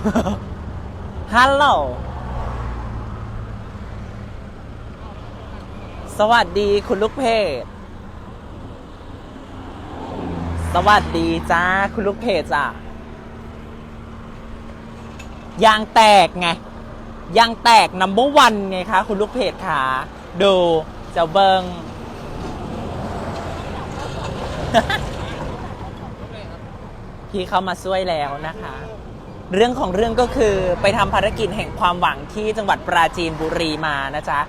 ฮัลโหล สวัสดีคุณลูกเพจ สวัสดีจ้าคุณลูกเพจจ้ะยางแตกไง ยางแตกนัมเบอร์วันไงคะ คุณลูกเพจขาดูเจ้าเบิงพี่เข้ามาช่วยแล้วนะคะ เรื่องของเรื่องก็คือไปทำภารกิจแห่งความหวังที่จังหวัดปราจีนบุรีมานะจ๊ะ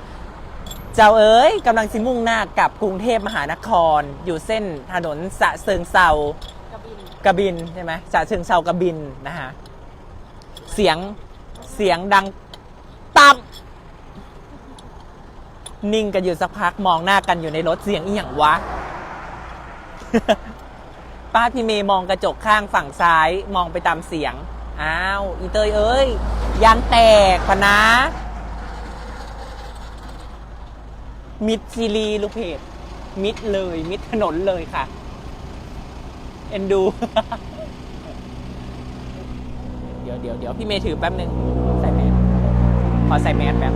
เจ้าเอ๋ยกำลังสิมุ่งหน้ากลับกรุงเทพมหานคร อยู่เส้นถนนสะเซิงเซากระบินกระบินใช่ไหมสะเชิงเซากระบินนะฮะ เสียงเสียงดังตับนิ่งกันอยู่สักพักมองหน้ากันอยู่ในรถเสียงอีหยังวะ ป้าพี่เมย์มองกระจกข้างฝั่งซ้าย มองไปตามเสียง อ้าว อีเตยเอ้ย ยางแตกพะนะ มิดซีรีลูกเพจมิดเลย มิดถนนเลยค่ะ เอ็นดู เดี๋ยวเดี๋ยวเดี๋ยวพี่เมย์ถือแป๊บหนึ่งใส่แมสขอใส่แมสแป๊บ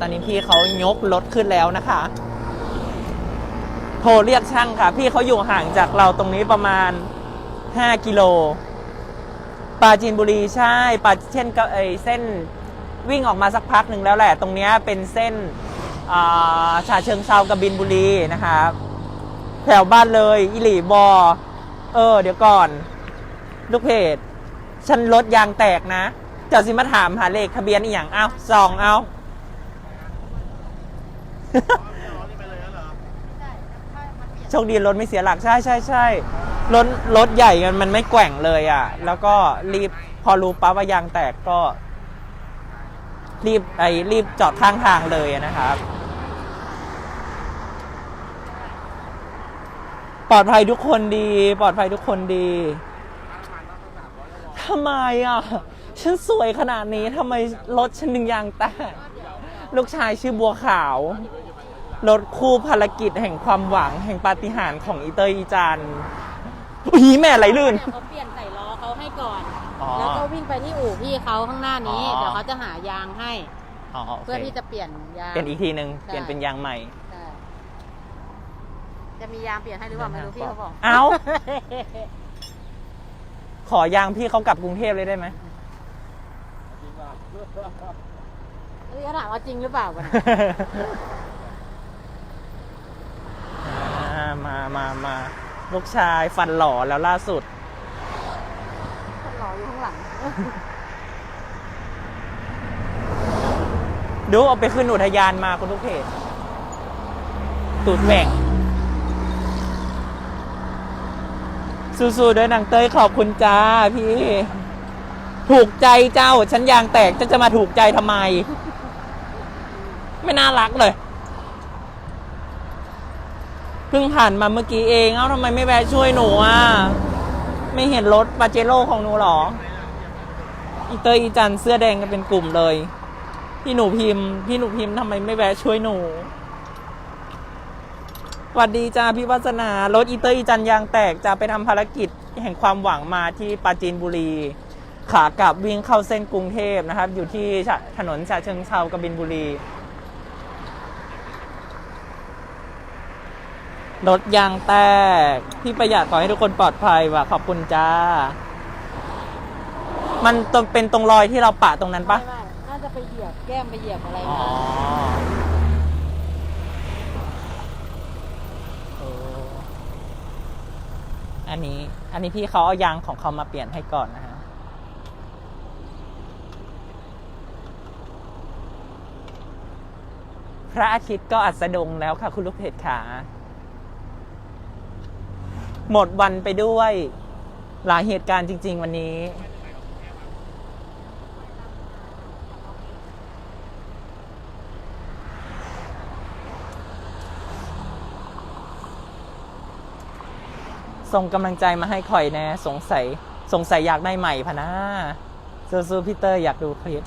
ตอนนี้พี่เขายกรถขึ้นแล้วนะคะ โทรเรียกช่างค่ะ พี่เขาอยู่ห่างจากเราตรงนี้ประมาณ 5 กิโลปราจีนบุรีใช่ปราเช่นก็ไอเส้นวิ่งออกมาสักพักหนึ่งแล้วแหละ ตรงนี้เป็นเส้นาฉาเชิงเซากระบินบุรีนะครับแถวบ้านเลยอิหลีบอ เออ เดี๋ยวก่อน ลูกเพจฉันรถยางแตกนะ เจ้าสิมาถามหาเลขทะเบียนอีหยังเอาซองเอา โชคดีรถไม่เสียหลักใช่ใช่ใช่รถรถใหญ่มันมันไม่แกว่งเลยอะ แล้วก็รีบพอรู้ปั๊บว่ายางแตกก็ รีบไอ้รีบจอดข้างทางเลยนะครับ ปลอดภัยทุกคนดี ปลอดภัยทุกคนดีทำไมอะ ฉันสวยขนาดนี้ทำไมรถฉันหนึ่งยางแตกลูกชายชื่อบัวขาว รถคู่ภารกิจแห่งความหวังแห่งปาฏิหาริย์ของอีเตอร์อีจันหีแม่ไหลลื่น เขาเปลี่ยนใส่ล้อเขาให้ก่อน อ๋อ แล้วก็วิ่งไปที่อู่พี่เขาข้างหน้านี้ อ๋อ เดี๋ยวเขาจะหายางให้ อ๋อโอเคเพื่อที่จะเปลี่ยนยาง เปลี่ยนอีกทีหนึ่งใช่เปลี่ยนเป็นยางใหม่ ใช่จะมียางเปลี่ยนให้หรือเปล่าไม่รู้พี่เขาบอกเอ้า ขอยางพี่เขากลับกรุงเทพเลยได้ไหมเฮ้ยเขาถามว่าจริงหรือเปล่าวันอ่า มามามาลูกชายฟันหล่อแล้วล่าสุดคนรออยู่ข้างหลัง ดูเอาไปขึ้นอุทยานมาคุณทุกเพจตูดแหว่งสู้ๆด้วยนางเต้ยขอบคุณจ้าพี่ ถูกใจเจ้า ฉันยางแตกจะจะมาถูกใจทำไม ไม่น่ารักเลย เพิ่งผ่านมาเมื่อกี้เอง เอ้าทำไมไม่แวะช่วยหนูอะ ไม่เห็นรถปาเจโร่ของหนูหรอ อีเตอร์อีจันเสื้อแดงกันเป็นกลุ่มเลย พี่หนูพิมพ์ พี่หนูพิมพ์ทำไมไม่แวะช่วยหนูสวัสดีจ้าพี่วัฒนารถอีเตอร์อีจันยางแตกจะไปทำภารกิจแห่งความหวังมาที่ปราจีนบุรี ขากลับวิ่งเข้าเส้นกรุงเทพนะครับ อยู่ที่ถนนฉะเชิงเทรากบินบุรี รถยางแตกพี่ประหยัดขอให้ทุกคนปลอดภัยว่ะขอบคุณจ้า มันตรงเป็นตรงรอยที่เราปะตรงนั้นปะไม่ไม่น่าจะไปเหยียบแก้มไปเหยียบอะไรอ๋อมาเอออันนี้ อันนี้พี่เขาเอายางของเขามาเปลี่ยนให้ก่อนนะฮะ พระอาทิตย์ก็อัสดงแล้วค่ะ คุณลูกเพจขา หมดวันไปด้วย หลายเหตุการณ์จริง ๆ วันนี้ ส่งกำลังใจมาให้คอยแน่สงสัย สงสัยอยากได้ใหม่พะนะซูซูพีเตอร์อยากดูคลิป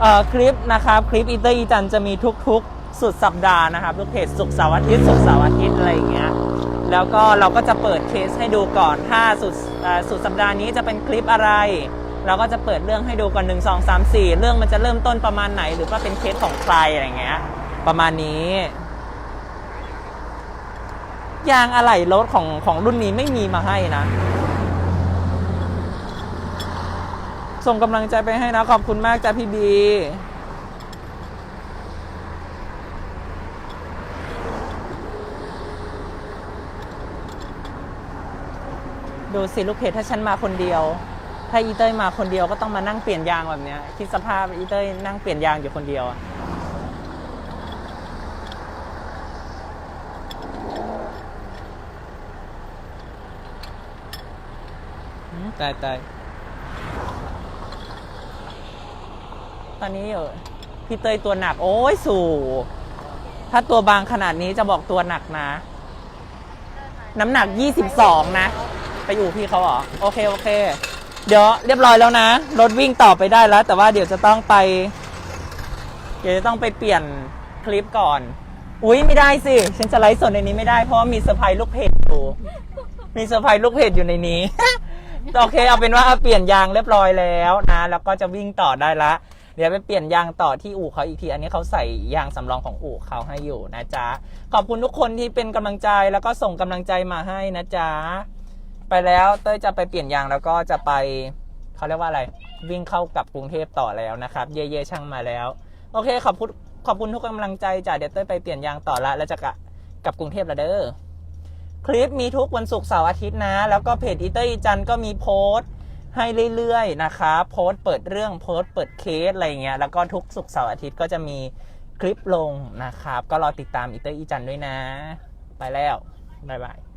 เอ่อคลิปนะครับ คลิปอีเตอร์อีจันจะมีทุกๆ สุดสัปดาห์นะครับลูกเพจสุกเสาร์อาทิตย์สุกเสาร์อาทิตย์อะไรอย่างเงี้ย แล้วก็เราก็จะเปิดเคสให้ดูก่อนถ้าสุดสุดสัปดาห์นี้จะเป็นคลิปอะไร เราก็จะเปิดเรื่องให้ดูก่อนหนึ่งสองสามสี่เรื่องมันจะเริ่มต้นประมาณไหน หรือว่าเป็นเคสของใครอะไรเงี้ยประมาณนี้ยางอะไหล่รถของของรุ่นนี้ไม่มีมาให้นะ ส่งกำลังใจไปให้นะ ขอบคุณมากจ้าพี่บี ดูสิลูกเพจถ้าฉันมาคนเดียว ถ้าอีเต้ยมาคนเดียวก็ต้องมานั่งเปลี่ยนยางแบบเนี้ยคิดสภาพอีเต้ยนั่งเปลี่ยนยางอยู่คนเดียวอะตายตายตอนนี้เออพี่เต้ยตัวหนัก โอ้ยสู่ ถ้าตัวบางขนาดนี้จะบอกตัวหนักนะ น้ำหนัก 22 นะ ไปอยู่พี่เขาเหรอโอเคโอเค เดี๋ยวเรียบร้อยแล้วนะ รถวิ่งต่อไปได้แล้ว แต่ว่าเดี๋ยวจะต้องไป เดี๋ยวจะต้องไปเปลี่ยนคลิปก่อน อุ้ยไม่ได้สิ ฉันจะไลฟ์สดในนี้ไม่ได้เพราะว่ามีเซอร์ไพรส์ลูกเพจอยู่มีเซอร์ไพรส์ลูกเพจอยู่ในนี้ โอเคเอาเป็นว่าเปลี่ยนยางเรียบร้อยแล้วนะ แล้วก็จะวิ่งต่อได้ละเดี๋ยวไปเปลี่ยนยางต่อที่อู่เขาอีกที อันนี้เขาใส่ยางสำรองของอู่เขาให้อยู่นะจ๊ะ ขอบคุณทุกคนที่เป็นกำลังใจแล้วก็ส่งกำลังใจมาให้นะจ๊ะ ไปแล้วเต้ยจะไปเปลี่ยนยางแล้วก็จะไปเขาเรียกว่าอะไร วิ่งเข้ากับกรุงเทพต่อแล้วนะครับ เย่ๆช่างมาแล้ว โอเค ขอบคุณขอบคุณทุกกำลังใจจ้ะเดี๋ยวเต้ยไปเปลี่ยนยางต่อละแล้วจะกะกับกรุงเทพแล้วเด้อคลิปมีทุกวันศุกร์เสาร์อาทิตย์นะ แล้วก็เพจอีเตอร์อีจันก็มีโพสต์ให้เรื่อยๆนะคะโพสต์เปิดเรื่องโพสต์เปิดเคสอะไรเงี้ยแล้วก็ทุกศุกร์เสาร์อาทิตย์ก็จะมีคลิปลงนะครับ ก็รอติดตามอีเตอร์อีจันด้วยนะ ไปแล้ว บ๊ายบาย